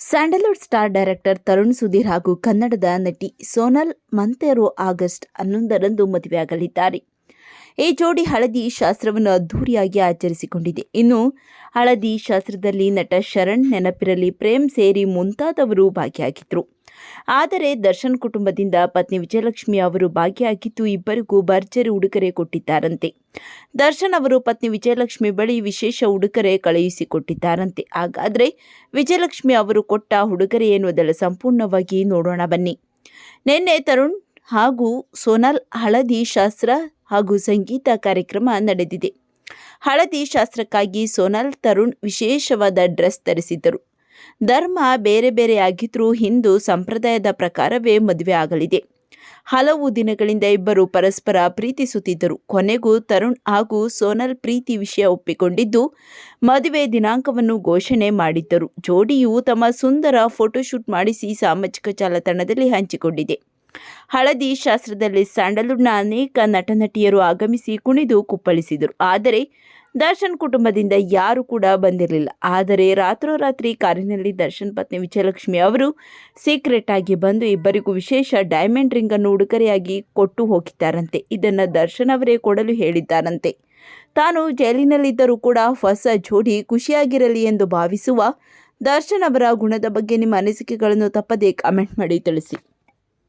Sandalwood star director Tarun Sudhir ಹಾಗೂ ಕನ್ನಡದ ನಟಿ ಸೋನಲ್ ಮಂತೆರೋ ಆಗಸ್ಟ್ ಹನ್ನೊಂದರಂದು ಮದುವೆಯಾಗಲಿದ್ದಾರೆ. ಈ ಜೋಡಿ ಹಳದಿ ಶಾಸ್ತ್ರವನ್ನು ಅದ್ಧೂರಿಯಾಗಿ ಆಚರಿಸಿಕೊಂಡಿದೆ. ಇನ್ನು ಹಳದಿ ಶಾಸ್ತ್ರದಲ್ಲಿ ನಟ ಶರಣ್ ನೆನಪಿರಲಿ, ಪ್ರೇಮ್ ಸೇರಿ ಮುಂತಾದವರು ಭಾಗಿಯಾಗಿದ್ದರು ಆದರೆ ದರ್ಶನ್ ಕುಟುಂಬದಿಂದ ಪತ್ನಿ ವಿಜಯಲಕ್ಷ್ಮಿ ಅವರು ಭಾಗಿಯಾಗಿದ್ದು, ಇಬ್ಬರಿಗೂ ಭರ್ಜರಿ ಉಡುಗೊರೆ ಕೊಟ್ಟಿದ್ದಾರಂತೆ. ದರ್ಶನ್ ಅವರು ಪತ್ನಿ ವಿಜಯಲಕ್ಷ್ಮಿ ಬಳಿ ವಿಶೇಷ ಉಡುಗೊರೆ ಕಳುಹಿಸಿಕೊಟ್ಟಿದ್ದಾರಂತೆ. ಹಾಗಾದರೆ ವಿಜಯಲಕ್ಷ್ಮಿ ಅವರು ಕೊಟ್ಟ ಉಡುಗೊರೆ ಎನ್ನುವುದರ ಸಂಪೂರ್ಣವಾಗಿ ನೋಡೋಣ ಬನ್ನಿ. ನಿನ್ನೆ ತರುಣ್ ಹಾಗೂ ಸೋನಾಲ್ ಹಳದಿ ಶಾಸ್ತ್ರ ಹಾಗೂ ಸಂಗೀತ ಕಾರ್ಯಕ್ರಮ ನಡೆದಿದೆ. ಹಳದಿ ಶಾಸ್ತ್ರಕ್ಕಾಗಿ ಸೋನಲ್ ತರುಣ್ ವಿಶೇಷವಾದ ಡ್ರೆಸ್ ಧರಿಸಿದ್ದರು. ಧರ್ಮ ಬೇರೆ ಬೇರೆಯಾಗಿದ್ದರೂ ಹಿಂದೂ ಸಂಪ್ರದಾಯದ ಪ್ರಕಾರವೇ ಮದುವೆ ಆಗಲಿದೆ. ಹಲವು ದಿನಗಳಿಂದ ಇಬ್ಬರು ಪರಸ್ಪರ ಪ್ರೀತಿಸುತ್ತಿದ್ದರು. ಕೊನೆಗೂ ತರುಣ್ ಹಾಗೂ ಸೋನಲ್ ಪ್ರೀತಿ ವಿಷಯ ಒಪ್ಪಿಕೊಂಡಿದ್ದು, ಮದುವೆ ದಿನಾಂಕವನ್ನು ಘೋಷಣೆ ಮಾಡಿದ್ದರು. ಜೋಡಿಯು ತಮ್ಮ ಸುಂದರ ಫೋಟೋಶೂಟ್ ಮಾಡಿಸಿ ಸಾಮಾಜಿಕ ಜಾಲತಾಣದಲ್ಲಿ ಹಂಚಿಕೊಂಡಿದೆ. ಹಳದಿ ಶಾಸ್ತ್ರದಲ್ಲಿ ಸ್ಯಾಂಡಲ್ವುಡ್ನ ಅನೇಕ ನಟ ನಟಿಯರು ಆಗಮಿಸಿ ಕುಣಿದು ಕುಪ್ಪಳಿಸಿದರು. ಆದರೆ ದರ್ಶನ್ ಕುಟುಂಬದಿಂದ ಯಾರು ಕೂಡ ಬಂದಿರಲಿಲ್ಲ. ಆದರೆ ರಾತ್ರೋರಾತ್ರಿ ಕಾರಿನಲ್ಲಿ ದರ್ಶನ್ ಪತ್ನಿ ವಿಜಯಲಕ್ಷ್ಮಿ ಅವರು ಸೀಕ್ರೆಟ್ ಆಗಿ ಬಂದು ಇಬ್ಬರಿಗೂ ವಿಶೇಷ ಡೈಮಂಡ್ ರಿಂಗ್ ಅನ್ನು ಉಡುಗೊರೆಯಾಗಿ ಕೊಟ್ಟು ಹೋಗಿದ್ದಾರಂತೆ. ಇದನ್ನು ದರ್ಶನ್ ಅವರೇ ಕೊಡಲು ಹೇಳಿದ್ದಾರಂತೆ. ತಾನು ಜೈಲಿನಲ್ಲಿದ್ದರೂ ಕೂಡ ಹೊಸ ಜೋಡಿ ಖುಷಿಯಾಗಿರಲಿ ಎಂದು ಭಾವಿಸುವ ದರ್ಶನ್ ಅವರ ಗುಣದ ಬಗ್ಗೆ ನಿಮ್ಮ ಅನಿಸಿಕೆಗಳನ್ನು ತಪ್ಪದೇ ಕಾಮೆಂಟ್ ಮಾಡಿ ತಿಳಿಸಿ.